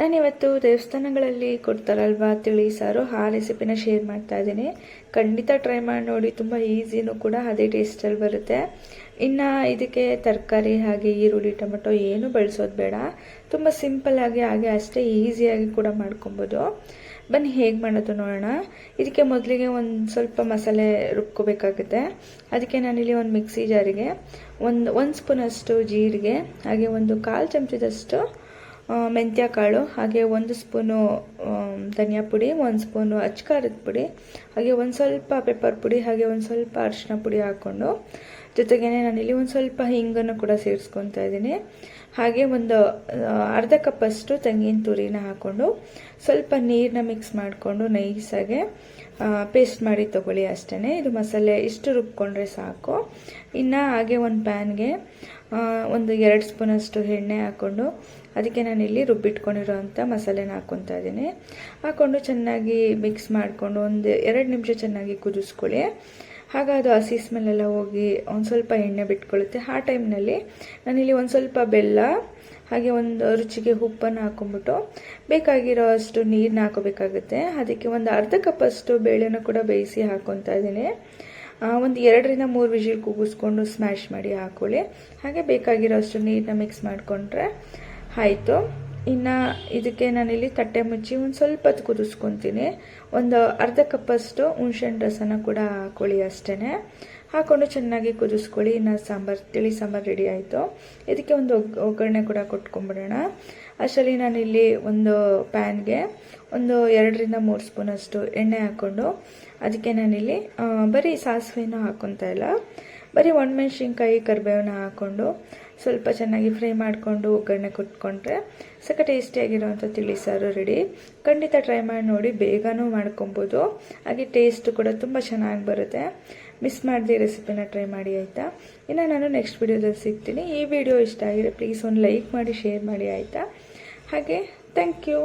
ನಾನಿವತ್ತು ದೇವಸ್ಥಾನಗಳಲ್ಲಿ ಕೊಡ್ತಾರಲ್ವಾ ತಿಳಿ ಸಾರು, ಆ ರೆಸಿಪಿನ ಶೇರ್ ಮಾಡ್ತಾ ಇದ್ದೀನಿ. ಖಂಡಿತ ಟ್ರೈ ಮಾಡಿ ನೋಡಿ, ತುಂಬ ಈಸಿನೂ ಕೂಡ ಅದೇ ಟೇಸ್ಟಲ್ಲಿ ಬರುತ್ತೆ. ಇನ್ನು ಇದಕ್ಕೆ ತರಕಾರಿ ಹಾಗೆ ಈರುಳ್ಳಿ, ಟೊಮೆಟೊ ಏನು ಬಳಸೋದು ಬೇಡ. ತುಂಬ ಸಿಂಪಲ್ಲಾಗಿ ಹಾಗೆ ಅಷ್ಟೇ ಈಸಿಯಾಗಿ ಕೂಡ ಮಾಡ್ಕೊಬೋದು. ಬನ್ನಿ, ಹೇಗೆ ಮಾಡೋದು ನೋಡೋಣ. ಇದಕ್ಕೆ ಮೊದಲಿಗೆ ಒಂದು ಸ್ವಲ್ಪ ಮಸಾಲೆ ರುಬ್ಕೋಬೇಕಾಗುತ್ತೆ. ಅದಕ್ಕೆ ನಾನಿಲ್ಲಿ ಒಂದು ಮಿಕ್ಸಿ ಜಾರಿಗೆ ಒಂದು ಒಂದು ಸ್ಪೂನಷ್ಟು ಜೀರಿಗೆ, ಹಾಗೆ ಒಂದು ಕಾಲು ಚಮಚದಷ್ಟು ಮೆಂತ್ಯ ಕಾಳು ಹಾಗೆ ಒಂದು ಸ್ಪೂನು ಧನಿಯಾ ಪುಡಿ, ಒಂದು ಸ್ಪೂನು ಅಚ್ಕಾರದ ಪುಡಿ, ಹಾಗೆ ಒಂದು ಸ್ವಲ್ಪ ಪೆಪ್ಪರ್ ಪುಡಿ, ಹಾಗೆ ಒಂದು ಸ್ವಲ್ಪ ಅರಿಶಿನ ಪುಡಿ ಹಾಕ್ಕೊಂಡು ಜೊತೆಗೇ ನಾನಿಲ್ಲಿ ಒಂದು ಸ್ವಲ್ಪ ಹಿಂಗನ್ನು ಕೂಡ ಸೇರಿಸ್ಕೊತಾ ಇದ್ದೀನಿ. ಹಾಗೆ ಒಂದು ಅರ್ಧ ಕಪ್ಪಷ್ಟು ತೆಂಗಿನ ತುರಿನ ಹಾಕ್ಕೊಂಡು ಸ್ವಲ್ಪ ನೀರನ್ನ ಮಿಕ್ಸ್ ಮಾಡಿಕೊಂಡು ನೈಸಾಗೆ ಪೇಸ್ಟ್ ಮಾಡಿ ತೊಗೊಳ್ಳಿ ಅಷ್ಟೇ ಇದು ಮಸಾಲೆ ಇಷ್ಟು ರುಬ್ಕೊಂಡ್ರೆ ಸಾಕು. ಇನ್ನು ಹಾಗೆ ಒಂದು ಪ್ಯಾನ್ಗೆ ಒಂದು ಎರಡು ಸ್ಪೂನಷ್ಟು ಎಣ್ಣೆ ಹಾಕ್ಕೊಂಡು ಅದಕ್ಕೆ ನಾನಿಲ್ಲಿ ರುಬ್ಬಿಟ್ಕೊಂಡಿರೋವಂಥ ಮಸಾಲೆನ ಹಾಕ್ಕೊತಾ ಇದ್ದೀನಿ. ಹಾಕ್ಕೊಂಡು ಚೆನ್ನಾಗಿ ಮಿಕ್ಸ್ ಮಾಡಿಕೊಂಡು ಒಂದು ಎರಡು ನಿಮಿಷ ಚೆನ್ನಾಗಿ ಕುದಿಸ್ಕೊಳ್ಳಿ. ಆಗ ಅದು ಹಸಿ ಸ್ಮೆಲ್ಲೆಲ್ಲ ಹೋಗಿ ಒಂದು ಸ್ವಲ್ಪ ಎಣ್ಣೆ ಬಿಟ್ಕೊಳ್ಳುತ್ತೆ. ಆ ಟೈಮ್ನಲ್ಲಿ ನಾನಿಲ್ಲಿ ಒಂದು ಸ್ವಲ್ಪ ಬೆಲ್ಲ, ಹಾಗೆ ಒಂದು ರುಚಿಗೆ ಉಪ್ಪನ್ನು ಹಾಕೊಂಡ್ಬಿಟ್ಟು ಬೇಕಾಗಿರೋ ಅಷ್ಟು ನೀರನ್ನ ಹಾಕೋಬೇಕಾಗುತ್ತೆ ಅದಕ್ಕೆ ಒಂದು ಅರ್ಧ ಕಪ್ಪಷ್ಟು ಬೇಳೆನೂ ಕೂಡ ಬೇಯಿಸಿ ಹಾಕ್ಕೊತಾ ಇದ್ದೀನಿ. ಒಂದು ಎರಡರಿಂದ ಮೂರು ವಿಜಿಲ್ ಕೂಗಿಸ್ಕೊಂಡು ಸ್ಮ್ಯಾಶ್ ಮಾಡಿ ಹಾಕೊಳ್ಳಿ. ಹಾಗೆ ಬೇಕಾಗಿರೋ ಅಷ್ಟು ನೀರನ್ನ ಮಿಕ್ಸ್ ಮಾಡಿಕೊಂಡ್ರೆ ಆಯಿತು. ಇನ್ನು ಇದಕ್ಕೆ ನಾನಿಲ್ಲಿ ತಟ್ಟೆ ಮುಚ್ಚಿ ಒಂದು ಸ್ವಲ್ಪ ಹೊತ್ತು ಕುದಿಸ್ಕೊತೀನಿ. ಒಂದು ಅರ್ಧ ಕಪ್ಪಷ್ಟು ಹುಣ್ಸೆಹಣ್ಣು ರಸನ ಕೂಡ ಹಾಕೊಳ್ಳಿ ಅಷ್ಟೇ ಹಾಕ್ಕೊಂಡು ಚೆನ್ನಾಗಿ ಕುದಿಸ್ಕೊಳ್ಳಿ. ಇನ್ನು ಸಾಂಬಾರು, ತಿಳಿ ಸಾಂಬಾರು ರೆಡಿ ಆಯಿತು. ಇದಕ್ಕೆ ಒಂದು ಒಗ್ ಒಗ್ಗರಣೆ ಕೂಡ ಕೊಟ್ಕೊಂಡ್ಬಿಡೋಣ. ಅಷ್ಟರಲ್ಲಿ ನಾನಿಲ್ಲಿ ಒಂದು ಪ್ಯಾನ್ಗೆ ಒಂದು ಎರಡರಿಂದ ಮೂರು ಸ್ಪೂನಷ್ಟು ಎಣ್ಣೆ ಹಾಕ್ಕೊಂಡು, ಅದಕ್ಕೆ ನಾನಿಲ್ಲಿ ಬರೀ ಸಾಸಿವೆನೂ ಹಾಕ್ಕೊತಾ ಇಲ್ಲ. ಬರೀ ಒಣಮೆಣ್ಸಿನ್ಕಾಯಿ ಕರಿಬೇವನ್ನ ಹಾಕ್ಕೊಂಡು ಸ್ವಲ್ಪ ಚೆನ್ನಾಗಿ ಫ್ರೈ ಮಾಡಿಕೊಂಡು ಒಗ್ಗರಣೆ ಕೊಟ್ಕೊಂಡ್ರೆ ಸಕ ಟೇಸ್ಟಿಯಾಗಿರೋವಂಥ ತಿಳಿಸಾರು ರೆಡಿ. ಖಂಡಿತ ಟ್ರೈ ಮಾಡಿ ನೋಡಿ, ಬೇಗನೂ ಮಾಡ್ಕೊಬೋದು. ಹಾಗೆ ಟೇಸ್ಟ್ ಕೂಡ ತುಂಬ ಚೆನ್ನಾಗಿ ಬರುತ್ತೆ. ಮಿಸ್ ಮಾಡದೆ ರೆಸಿಪಿನ ಟ್ರೈ ಮಾಡಿ, ಆಯಿತಾ? ಇನ್ನು ನಾನು ನೆಕ್ಸ್ಟ್ ವಿಡಿಯೋದಲ್ಲಿ ಸಿಗ್ತೀನಿ. ಈ ವಿಡಿಯೋ ಇಷ್ಟ ಆಗಿದೆ ಪ್ಲೀಸ್ ಒಂದು ಲೈಕ್ ಮಾಡಿ, ಶೇರ್ ಮಾಡಿ, ಆಯಿತಾ? ಹಾಗೆ ಥ್ಯಾಂಕ್ ಯು.